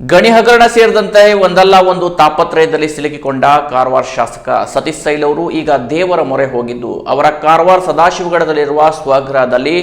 ಗಣಿ ಹಗರಣ ಸೇರಿದಂತೆ ಒಂದಲ್ಲ ಒಂದು ತಾಪತ್ರಯದಲ್ಲಿ ಸಿಲುಕಿಕೊಂಡ ಕಾರವಾರ ಶಾಸಕ ಸತೀಶ್ ಸೈಲ್ ಅವರು ಈಗ ದೇವರ ಮೊರೆ ಹೋಗಿದ್ದು, ಅವರ ಕಾರವಾರ ಸದಾಶಿವಗಡದಲ್ಲಿರುವ ಸ್ವಗೃಹದಲ್ಲಿ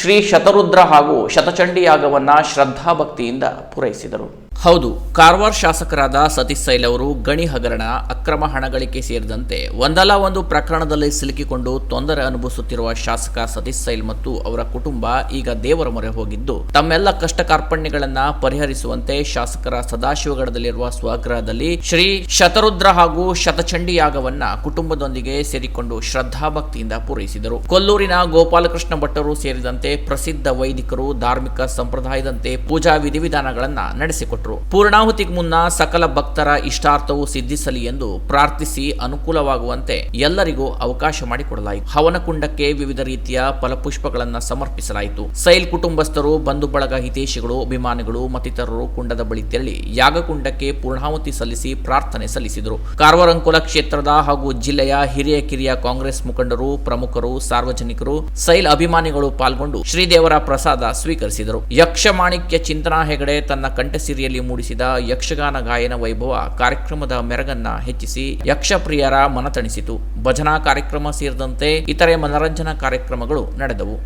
ಶ್ರೀ ಶತರುದ್ರ ಹಾಗೂ ಶತಚಂಡಿ ಯಾಗವನ್ನ ಶ್ರದ್ಧಾಭಕ್ತಿಯಿಂದ ಪೂರೈಸಿದರು. ಹೌದು, ಕಾರವಾರ ಶಾಸಕರಾದ ಸತೀಶ್ ಸೈಲ್ ಅವರು ಗಣಿ ಹಗರಣ, ಅಕ್ರಮ ಹಣಗಳಿಕೆ ಸೇರಿದಂತೆ ಒಂದಲ್ಲ ಒಂದು ಪ್ರಕರಣದಲ್ಲಿ ಸಿಲುಕಿಕೊಂಡು ತೊಂದರೆ ಅನುಭವಿಸುತ್ತಿರುವ ಶಾಸಕ ಸತೀಶ್ ಸೈಲ್ ಮತ್ತು ಅವರ ಕುಟುಂಬ ಈಗ ದೇವರ ಮೊರೆ ಹೋಗಿದ್ದು, ತಮ್ಮೆಲ್ಲ ಕಷ್ಟ ಕಾರ್ಪಣ್ಯಗಳನ್ನ ಪರಿಹರಿಸುವಂತೆ ಶಾಸಕರ ಸದಾಶಿವಗಢದಲ್ಲಿರುವ ಸ್ವಗೃಹದಲ್ಲಿ ಶ್ರೀ ಶತರುದ್ರ ಹಾಗೂ ಶತಚಂಡಿ ಯಾಗವನ್ನ ಕುಟುಂಬದೊಂದಿಗೆ ಸೇರಿಕೊಂಡು ಶ್ರದ್ಧಾಭಕ್ತಿಯಿಂದ ಪೂರೈಸಿದರು. ಕೊಲ್ಲೂರಿನ ಗೋಪಾಲಕೃಷ್ಣ ಭಟ್ಟರು ಸೇರಿದಂತೆ ಪ್ರಸಿದ್ಧ ವೈದಿಕರು, ಧಾರ್ಮಿಕ ಸಂಪ್ರದಾಯದಂತೆ ಪೂಜಾ ವಿಧಿವಿಧಾನಗಳನ್ನು ನಡೆಸಿಕೊಟ್ಟರು ಪೂರ್ಣಾಹುತಿಗೆ ಮುನ್ನ ಸಕಲ ಭಕ್ತರ ಇಷ್ಟಾರ್ಥವು ಸಿದ್ಧಿಸಲಿ ಎಂದು ಪ್ರಾರ್ಥಿಸಿ ಅನುಕೂಲವಾಗುವಂತೆ ಎಲ್ಲರಿಗೂ ಅವಕಾಶ ಮಾಡಿಕೊಡಲಾಯಿತು. ಹವನಕುಂಡಕ್ಕೆ ವಿವಿಧ ರೀತಿಯ ಫಲಪುಷ್ಪಗಳನ್ನು ಸಮರ್ಪಿಸಲಾಯಿತು. ಸೈಲ್ ಕುಟುಂಬಸ್ಥರು ಬಂಧು ಬಳಗ ಹಿತೇಶಿಗಳು ಅಭಿಮಾನಿಗಳು ಮತ್ತಿತರರು ಕುಂಡದ ಬಳಿ ತೆರಳಿ ಯಾಗಕುಂಡಕ್ಕೆ ಪೂರ್ಣಾಹುತಿ ಸಲ್ಲಿಸಿ ಪ್ರಾರ್ಥನೆ ಸಲ್ಲಿಸಿದರು. ಕಾರ್ವಾರಂಕುಲ ಕ್ಷೇತ್ರದ ಹಾಗೂ ಜಿಲ್ಲೆಯ ಹಿರಿಯ ಕಿರಿಯ ಕಾಂಗ್ರೆಸ್ ಮುಖಂಡರು, ಪ್ರಮುಖರು, ಸಾರ್ವಜನಿಕರು, ಸೈಲ್ ಅಭಿಮಾನಿಗಳು ಪಾಲ್ಗೊಂಡು ಶ್ರೀದೇವರ ಪ್ರಸಾದ ಸ್ವೀಕರಿಸಿದರು. ಯಕ್ಷಮಾಣಿಕ್ಯ ಚಿಂತನಾ ಹೆಗಡೆ ತನ್ನ ಕಂಠಸಿರಿಯಲ್ಲಿ ಮೂಡಿಸಿದ ಯಕ್ಷಗಾನ ಗಾಯನ ವೈಭವ ಕಾರ್ಯಕ್ರಮದ ಮೆರಗನ್ನ ಹೆಚ್ಚಿಸಿ ಯಕ್ಷಪ್ರಿಯರ ಮನತಣಿಸಿತು ಭಜನಾ ಕಾರ್ಯಕ್ರಮ ಸೇರಿದಂತೆ ಇತರೆ ಮನರಂಜನಾ ಕಾರ್ಯಕ್ರಮಗಳು ನಡೆದವು.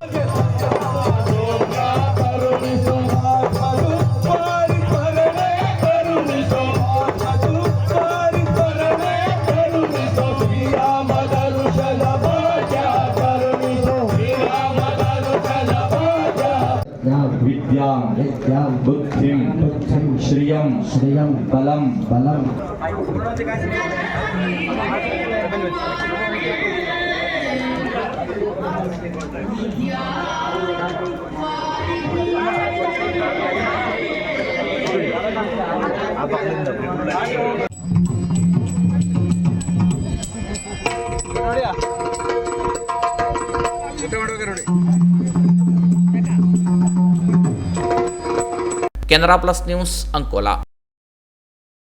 வித்யாம் வித்யாம் புத்திம் புத்திம் ஸ்ரீயம் ஸ்ரீயம் பலம் பலம் Yeah. Canara plus news Ankola